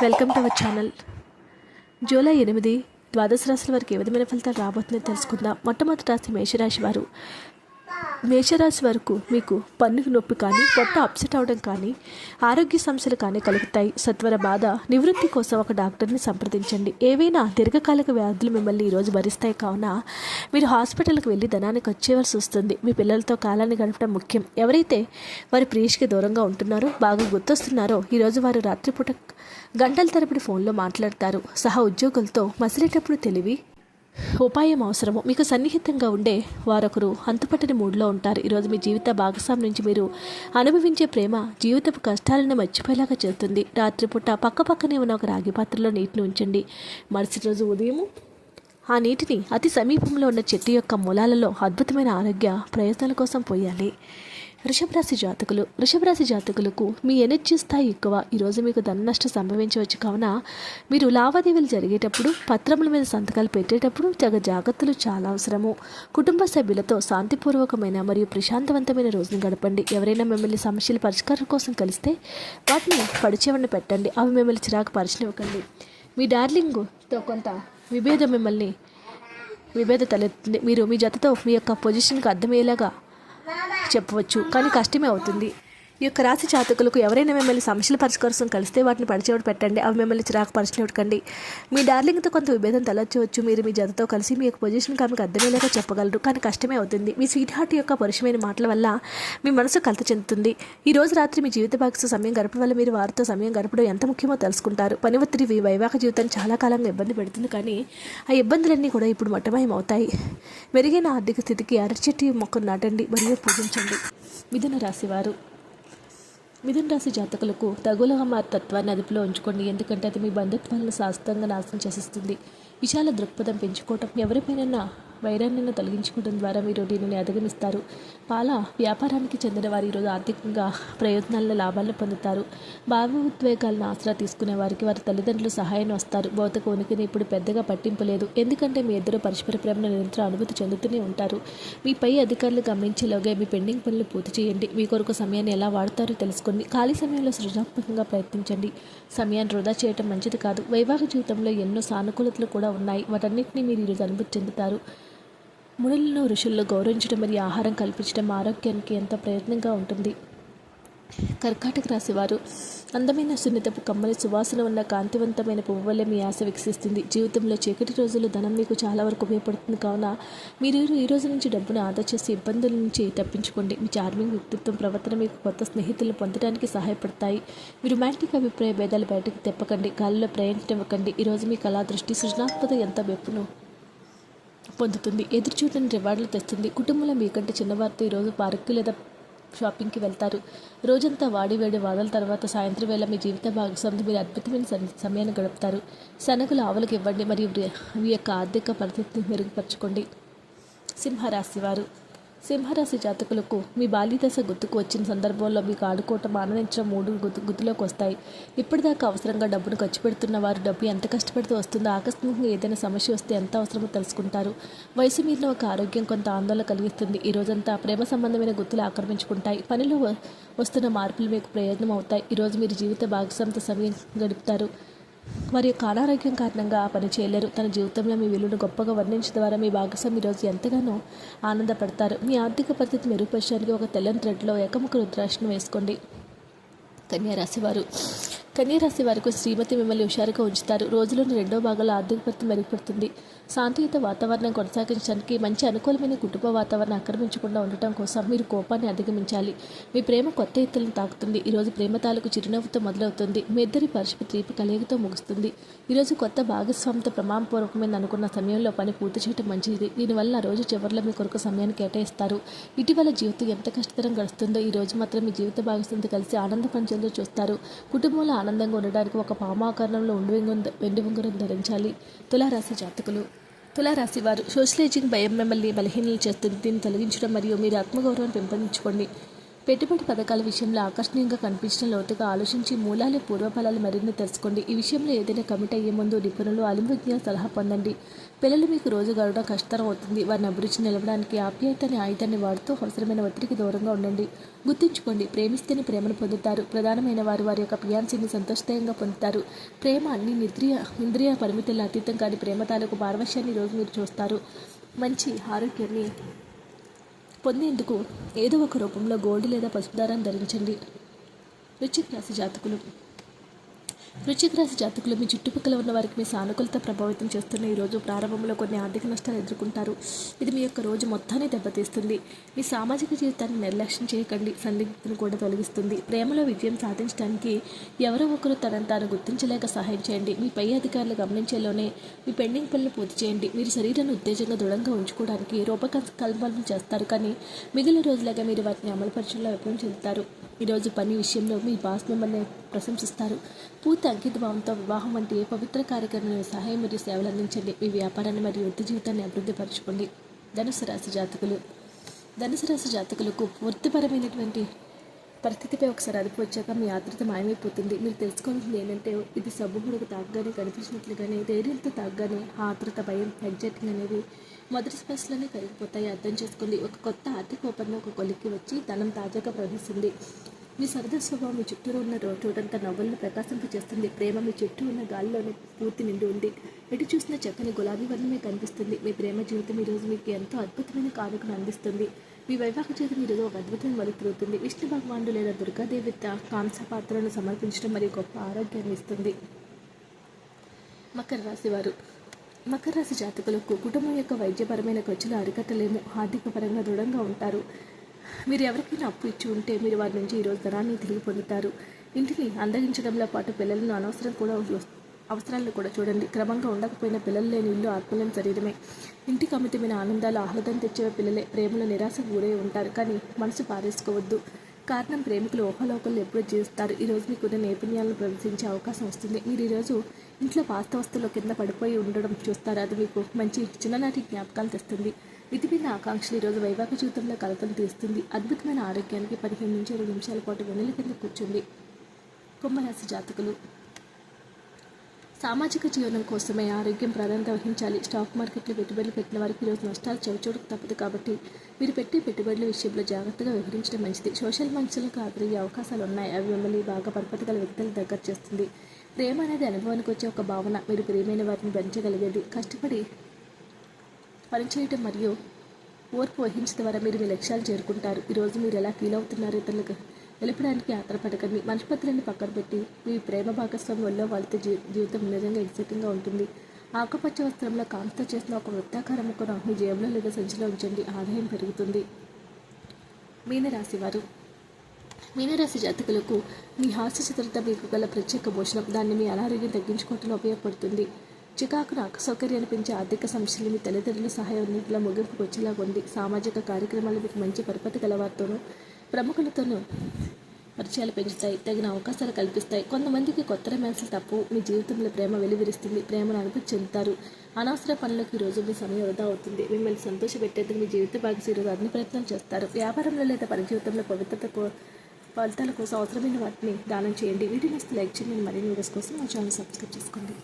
Welcome to our channel July ఎనిమిది ద్వాదశ రాశుల వారికి ఏ విధమైన ఫలితాలు రాబోతుందో తెలుసుకుందాం. మొట్టమొదటి రాశి మేషరాశి వారు. మేషరాశి వరకు మీకు పన్నుకు నొప్పి కానీ పొట్ట అప్సెట్ అవడం కానీ ఆరోగ్య సమస్యలు కానీ కలుగుతాయి. సత్వర బాధ నివృత్తి కోసం ఒక డాక్టర్ని సంప్రదించండి. ఏవైనా దీర్ఘకాలిక వ్యాధులు మిమ్మల్ని ఈరోజు భరిస్తాయి కావున మీరు హాస్పిటల్కి వెళ్ళి ధనానికి వచ్చేవలసి వస్తుంది. మీ పిల్లలతో కాలాన్ని గడపడం ముఖ్యం. ఎవరైతే వారి ప్రియుషికి దూరంగా ఉంటున్నారో బాగా గుర్తొస్తున్నారో ఈరోజు వారు రాత్రిపూట గంటల తరబడి ఫోన్లో మాట్లాడతారు. సహా ఉద్యోగులతో మసిలేటప్పుడు తెలివి ఉపాయం అవసరము. మీకు సన్నిహితంగా ఉండే వారొకరు అంతుపట్టని మూడ్లో ఉంటారు. ఈరోజు మీ జీవిత భాగస్వామి నుంచి మీరు అనుభవించే ప్రేమ జీవితపు కష్టాలను మర్చిపోయేలాగా చేస్తుంది. రాత్రిపూట పక్క పక్కనే ఉన్న ఒక రాగి పాత్రలో నీటిని ఉంచండి. మరుసటి రోజు ఉదయము ఆ నీటిని అతి సమీపంలో ఉన్న చెట్టు యొక్క మూలాలలో అద్భుతమైన ఆరోగ్య ప్రయోజనాల కోసం పోయాలి. వృషభరాశి జాతకులు వృషభరాశి జాతకులకు మీ ఎనర్జీ స్థాయి ఎక్కువ. ఈరోజు మీకు ధన నష్టం సంభవించవచ్చు. కావున మీరు లావాదేవీలు జరిగేటప్పుడు పత్రముల మీద సంతకాలు పెట్టేటప్పుడు తగ జాగ్రత్తలు చాలా అవసరము. కుటుంబ సభ్యులతో శాంతిపూర్వకమైన మరియు ప్రశాంతవంతమైన రోజును గడపండి. ఎవరైనా మిమ్మల్ని సమస్యల పరిష్కారం కోసం కలిస్తే వాటిని పడిచేవన్న పెట్టండి. అవి మిమ్మల్ని చిరాకు పరిచనివ్వకండి. మీ డార్లింగ్తో కొంత విభేదం మిమ్మల్ని విభేద తలెత్తుంది. మీరు మీ జతతో మీ యొక్క పొజిషన్కి అర్థమయ్యేలాగా చెప్పవచ్చు. కానీ కష్టమే అవుతుంది. ఈ యొక్క రాశి జాతకులకు ఎవరైనా మిమ్మల్ని సమస్యల పరిష్కారం కలిస్తే వాటిని పరిచయం పెట్టండి. అవి మిమ్మల్ని చిరాకు పరిచినవ్వకండి. మీ డార్లింగ్తో కొంత విభేదం తలొచ్చవచ్చు. మీరు మీ జతతో కలిసి మీ యొక్క పొజిషన్ ఆమెకు అర్థమయ్యేలాగా చెప్పగలరు. కానీ కష్టమే అవుతుంది. మీ స్వీట్ హార్ట్ యొక్క పరుషమైన మాటల వల్ల మీ మనసు కలత చెందుతుంది. ఈ రోజు రాత్రి మీ జీవిత భాగస్తో సమయం గడపడం వల్ల మీరు వారితో సమయం గడపడం ఎంత ముఖ్యమో తెలుసుకుంటారు. పని ఒత్తిడి మీ వైవాహిక జీవితాన్ని చాలా కాలంగా ఇబ్బంది పెడుతుంది. కానీ ఆ ఇబ్బందులన్నీ కూడా ఇప్పుడు మట్టమయం అవుతాయి మెరుగైన ఆర్థిక స్థితికి అరచెట్టి మొక్కను నాటండి. మరియు పూజించండి. మిథున రాశివారు మిథున రాశి జాతకులకు తగులుగా తత్వాన్ని అదుపులో ఉంచుకోండి. ఎందుకంటే అది మీ బంధుత్వాలను శాశ్వతంగా నాశనం చేసేస్తుంది. విశాల దృక్పథం పెంచుకోవటం ఎవరిపైన వైరాన్ని తొలగించుకోవడం ద్వారా మీరు దీనిని అధిగమిస్తారు. పాల వ్యాపారానికి చెందిన వారు ఈరోజు ఆర్థికంగా ప్రయోజనాలను లాభాలను పొందుతారు. భావోద్వేగాలను ఆసరా తీసుకునే వారికి వారి తల్లిదండ్రులు సహాయం వస్తారు. భౌతిక ఉనికిని ఇప్పుడు పెద్దగా పట్టింపు లేదు. ఎందుకంటే మీ ఇద్దరు పరస్పర ప్రేమను నిరంతరం అనుభూతి చెందుతూనే ఉంటారు. మీ పై అధికారులు గమనించేలోగా మీ పెండింగ్ పనులు పూర్తి చేయండి. మీ కొరకు సమయాన్ని ఎలా వాడతారో తెలుసుకోండి. ఖాళీ సమయంలో సృజనాత్మకంగా ప్రయత్నించండి. సమయాన్ని వృధా చేయటం మంచిది కాదు. వైవాహిక జీవితంలో ఎన్నో సానుకూలతలు కూడా ఉన్నాయి. వాటన్నిటిని మీరు ఈరోజు అనుభూతి చెందుతారు. మునులను ఋషుల్లో గౌరవించడం మరియు ఆహారం కల్పించడం ఆరోగ్యానికి ఎంతో ప్రయత్నంగా ఉంటుంది. కర్కాటక రాశివారు అందమైన సున్నితపు కమ్మని సువాసన ఉన్న కాంతివంతమైన పువ్వు వల్ల మీ ఆశ వికసిస్తుంది. జీవితంలో చీకటి రోజులు ధనం మీకు చాలా వరకు ఉపయోగపడుతుంది. కావున మీరు ఈ రోజు నుంచి డబ్బును ఆదా చేసి ఇబ్బందుల నుంచి తప్పించుకోండి. మీ చార్మింగ్ వ్యక్తిత్వం ప్రవర్తన మీకు కొత్త స్నేహితులను పొందడానికి సహాయపడతాయి. మీ రొమాంటిక్ అభిప్రాయ భేదాలు బయటకు తెప్పకండి. గాలిలో ప్రయాణించనివ్వకండి ఈరోజు మీ కళా దృష్టి సృజనాత్మక ఎంత వెప్పును పొందుతుంది. ఎదురు చూడని రివార్డులు తెస్తుంది. కుటుంబంలో మీకంటే చిన్నవారితో ఈరోజు పార్కు లేదా షాపింగ్కి వెళ్తారు. రోజంతా వాడి వేడి వాదల తర్వాత సాయంత్రం వేళ మీ జీవిత భాగస్వామితో మీరు అద్భుతమైన సమయాన్ని గడుపుతారు. శనగలు ఆవులకు ఇవ్వండి మరియు మీ యొక్క ఆర్థిక పరిస్థితిని మెరుగుపరచుకోండి. సింహరాశి వారు సింహరాశి జాతకులకు మీ బాల్యదశ గుర్తుకు వచ్చిన సందర్భంలో మీకు ఆడుకోవటం ఆనందించడం మూడు గుర్తు గుర్తులోకి వస్తాయి. ఇప్పటిదాకా అవసరంగా డబ్బును ఖర్చు పెడుతున్న వారు డబ్బు ఎంత కష్టపడితే వస్తుందో ఆకస్మికంగా ఏదైనా సమస్య వస్తే ఎంత అవసరమో తెలుసుకుంటారు. వయసు మీరిన ఒక ఆరోగ్యం కొంత ఆందోళన కలిగిస్తుంది. ఈ రోజంతా ప్రేమ సంబంధమైన గుర్తులు ఆక్రమించుకుంటాయి. పనిలో వస్తున్న మార్పులు మీకు ప్రయోజనం అవుతాయి. ఈరోజు మీరు జీవిత భాగస్వామితో సమయం గడుపుతారు. వారి యొక్క అనారోగ్యం కారణంగా ఆ పని చేయలేరు. తన జీవితంలో మీ విలువను గొప్పగా వర్ణించడం ద్వారా మీ భాగస్వామి ఈరోజు ఎంతగానో ఆనందపడతారు. మీ ఆర్థిక పరిస్థితి మెరుగుపరచడానికి ఒక తెల్లని థ్రెడ్లో ఏకముఖ రుద్రాక్షను వేసుకోండి. కన్యా రాశివారు కన్యరాశి వారికి శ్రీమతి మిమ్మల్ని హుషారుగా ఉంచుతారు. రోజులోని రెండో భాగంలో ఆర్థిక పరిస్థితి మెరుగుపడుతుంది. శాంతియుత వాతావరణం కొనసాగించడానికి మంచి అనుకూలమైన కుటుంబ వాతావరణం ఆక్రమించకుండా ఉండటం కోసం మీరు కోపాన్ని అధిగమించాలి. మీ ప్రేమ కొత్త ఎత్తులను తాకుతుంది. ఈరోజు ప్రేమ తాలూకు చిరునవ్వుతో మొదలవుతుంది. మీ ఇద్దరి పరస్పర తీపి కలయికతో ముగుస్తుంది. ఈరోజు కొత్త భాగస్వామితో ప్రమాణపూర్వకమైన అనుకున్న సమయంలో పని పూర్తి చేయడం మంచిది. దీనివల్ల ఆ రోజు చివరిలో మీ కొరకు సమయాన్ని కేటాయిస్తారు. ఇటీవల జీవితం ఎంత కష్టతరం గడుస్తుందో ఈ రోజు మాత్రం మీ జీవిత భాగస్వామితో కలిసి ఆనంద పంచంలో చూస్తారు. కుటుంబంలో ఆనందంగా ఉండడానికి ఒక పామాకరణంలో ఉండి వెండి ఉంగరం ధరించాలి. తులారాశి జాతకులు. తులారాశి వారు సోషలైజింగ్ భయం మిమ్మల్ని బలహీనలు చేస్తుంది దీన్ని తొలగించడం మరియు మీరు ఆత్మగౌరవాన్ని పెంపొందించుకోండి. పెట్టుబడి పథకాల విషయంలో ఆకర్షణీయంగా కనిపించడం లోతుగా ఆలోచించి మూలాలు పూర్వఫలాలు మరిన్ని తెలుసుకోండి. ఈ విషయంలో ఏదైనా కమిట్ అయ్యే ముందు నిపుణులు అలింబజ్ఞ సలహా పొందండి. పిల్లలు మీకు రోజు గడవడం కష్టతరం అవుతుంది. వారిని అభిరుచి నిలవడానికి ఆప్యాయత అనే ఆయుధాన్ని వాడుతూ అవసరమైన ఒత్తిడికి దూరంగా ఉండండి. గుర్తుంచుకోండి ప్రేమిస్తేనే ప్రేమను పొందుతారు. ప్రధానమైన వారు వారి యొక్క ప్రియాన్సిని సంతోషదాయంగా పొందుతారు. ప్రేమ అన్ని నిద్రియ ఇంద్రియ పరిమితుల అతీతం కాని ప్రేమ తాలూకు పారవశ్యాన్ని రోజు మీరు చూస్తారు. మంచి ఆరోగ్యాన్ని పొందేందుకు ఏదో ఒక రూపంలో గోల్డ్ లేదా పసుపు దారాన్ని ధరించండి. వృశ్చిక రాశి జాతకులు. వృశ్చిక రాశి జాతకులు మీ చుట్టుపక్కల ఉన్న వారికి మీ సానుకూలత ప్రభావితం చేస్తున్న ఈ రోజు ప్రారంభంలో కొన్ని ఆర్థిక నష్టాలు ఎదుర్కొంటారు. ఇది మీ యొక్క రోజు మొత్తాన్ని దెబ్బతీస్తుంది. మీ సామాజిక జీవితాన్ని నిర్లక్ష్యం చేయకండి. సందిగ్ధతను కూడా తొలగిస్తుంది. ప్రేమలో విజయం సాధించడానికి ఎవరో ఒకరు తనను తాను గుర్తించలేక సహాయం చేయండి. మీ పై అధికారులు గమనించేలోనే మీ పెండింగ్ పనులు పూర్తి చేయండి. మీరు శరీరాన్ని ఉత్తేజంగా దృఢంగా ఉంచుకోవడానికి రూపకల్పనలు చేస్తారు. కానీ మిగిలిన రోజులాగా మీరు వాటిని అమలుపరచడంలో విఫలం చెందుతారు. ఈరోజు పని విషయంలో మీ బాస్ మిమ్మల్ని ప్రశంసిస్తారు. పూర్తి అంకితభావంతో వివాహం వంటి ఏ పవిత్ర కార్యక్రమంలో సహాయం మరియు సేవలు అందించండి. మీ వ్యాపారాన్ని మరియు వృత్తి జీవితాన్ని అభివృద్ధి పరచుకోండి. ధనుసు రాశి జాతకులు. ధనుసు రాశి జాతకులకు వృత్తిపరమైనటువంటి పరిస్థితిపై ఒకసారి అదుపు వచ్చాక మీ ఆతృత మాయమైపోతుంది. మీరు తెలుసుకోవాల్సింది ఏంటంటే ఇది సబ్బుహుడకు తాగ్గానే కనిపించినట్లుగానే ధైర్యంతో తాగ్గానే ఆ ఆతృత భయం ఎగ్జైటింగ్ అనేవి మొదటి స్పర్శలోనే కరిగిపోతాయి అర్థం చేసుకోండి. ఒక కొత్త ఆర్థిక ఒప్పందం ఒక కొలిక్కి వచ్చి ధనం తాజాగా ప్రవహిస్తుంది. మీ సరదా స్వభావం మీ చుట్టూ ఉన్న రోడ్డంతా నవ్వులను ప్రకాశింపచేస్తుంది ప్రేమ మీ చుట్టూ ఉన్న గాలిలోనే పూర్తి నిండి ఉంది. ఎటు చూసిన చక్కని గులాబీ వర్ణమే కనిపిస్తుంది. మీ ప్రేమ జీవితం ఈరోజు మీకు ఎంతో అద్భుతమైన కానుకను అందిస్తుంది. మీ వైవాహిక జీవితం ఈరోజు ఒక అద్భుతం మలుపు తిరుగుతుంది విష్ణు భగవానుడు లేదా దుర్గాదేవి కాంస పాత్రను సమర్పించడం మరియు గొప్ప ఆరోగ్యాన్ని ఇస్తుంది. మకర రాశి వారు. మకర రాశి జాతకులకు కుటుంబం యొక్క వైద్యపరమైన ఖర్చులు అరికట్టలేము. ఆర్థిక పరంగా దృఢంగా ఉంటారు. మీరు ఎవరికైనా అప్పు ఇచ్చి ఉంటే మీరు వారి నుంచి ఈరోజు ధనాన్ని తిరిగి పొందుతారు. ఇంటిని అందగించడంలో పాటు పిల్లలను అనవసరం కూడా అవసరాలను కూడా చూడండి. క్రమంగా ఉండకపోయిన పిల్లలు లేని ఇల్లు ఆత్మలేని శరీరమే. ఇంటికి అమితమైన ఆనందాలు ఆహ్లాదం తెచ్చే పిల్లలే. ప్రేమలో నిరాశకు గురై ఉంటారు. కానీ మనసు పారేసుకోవద్దు. కారణం ప్రేమికులు ఊహలోకలు ఎప్పుడూ జీవిస్తారు. ఈరోజు మీకున్న నైపుణ్యాలను ప్రదర్శించే అవకాశం వస్తుంది. మీరు ఈరోజు ఇంట్లో పాస్త వస్తువుల కింద పడిపోయి ఉండడం చూస్తారు. అది మీకు మంచి చిన్ననాటి జ్ఞాపకాలు తెస్తుంది. విధిమైన ఆకాంక్షలు ఈరోజు వైవాహిక జీవితంలో కలతలు తీస్తుంది. అద్భుతమైన ఆరోగ్యానికి పదిహేను నుంచి ఇరవై నిమిషాల పాటు వెన్నెల కింద కూర్చుంది కుంభరాశి జాతకులు సామాజిక జీవనం కోసమే ఆరోగ్యం ప్రాధాన్యత వహించాలి. స్టాక్ మార్కెట్లో పెట్టుబడులు పెట్టిన వారికి ఈరోజు నష్టాలు చవిచూడకు తప్పదు కాబట్టి మీరు పెట్టే పెట్టుబడుల విషయంలో జాగ్రత్తగా వ్యవహరించడం మంచిది. సోషల్ మంచులకు ఆదరయ్యే అవకాశాలు ఉన్నాయి. అవి మిమ్మల్ని బాగా పరపతి గల వ్యక్తులు దగ్గర చేస్తుంది. ప్రేమ అనేది అనుభవానికి వచ్చే ఒక భావన. మీరు ప్రేమైన వారిని భరించగలిగేది. కష్టపడి పనిచేయటం మరియు ఓర్పు వహించడం ద్వారా మీరు మీ లక్ష్యాలు చేరుకుంటారు. ఈరోజు మీరు ఎలా ఫీల్ అవుతున్నారు ఇతరులకు వెలపడానికి ఆధారపడకండి మనుషుపత్రాన్ని పక్కన పెట్టి మీ ప్రేమ భాగస్వామి వల్ల వాళ్ళతో జీ జీవితం నిజంగా ఎక్సైటింగ్గా ఉంటుంది. ఆకుపచ్చ వస్త్రంలో కాంతితో చేసిన ఒక వృత్తాకార కూడా మీ జేబులో లేదా సంచిలో ఉంచండి. ఆదాయం పెరుగుతుంది. మీనరాశి వారు మీనరాశి జాతకులకు మీ హాస్య చిత్రత మీకు గల ప్రత్యేక భోజనం. దాన్ని మీ అనారోగ్యం తగ్గించుకోవటంలో ఉపయోగపడుతుంది. చికాకును సౌకర్యాన్ని పెంచే ఆర్థిక సమస్యలు మీ తల్లిదండ్రుల సహాయం నీటిలో ముగింపుకు వచ్చేలాగా ఉంది. సామాజిక కార్యక్రమాలు మీకు మంచి పరపతి గలవారితోనూ ప్రముఖులతోనూ పరిచయాలు పెంచుతాయి తగిన అవకాశాలు కల్పిస్తాయి. కొంతమందికి కొత్త రొమాన్సులు తప్పు మీ జీవితంలో ప్రేమ వెలువరిస్తుంది ప్రేమను అనుభూతి చెందుతారు. అనవసర పనులకు ఈరోజు మీ సమయం వృధా అవుతుంది. మిమ్మల్ని సంతోషపెట్టేందుకు మీ జీవిత భాగస్వామి ఈరోజు అన్ని ప్రయత్నాలు చేస్తారు. వ్యాపారంలో లేదా పని జీవితంలో పవిత్రత ఫలితాల కోసం అవసరమైన వాటిని దానం చేయండి. వీడియో నస్తే లైక్ చేయండి. మరిన్ని వీడియోస్ కోసం మా ఛానల్ సబ్స్క్రైబ్ చేసుకోండి.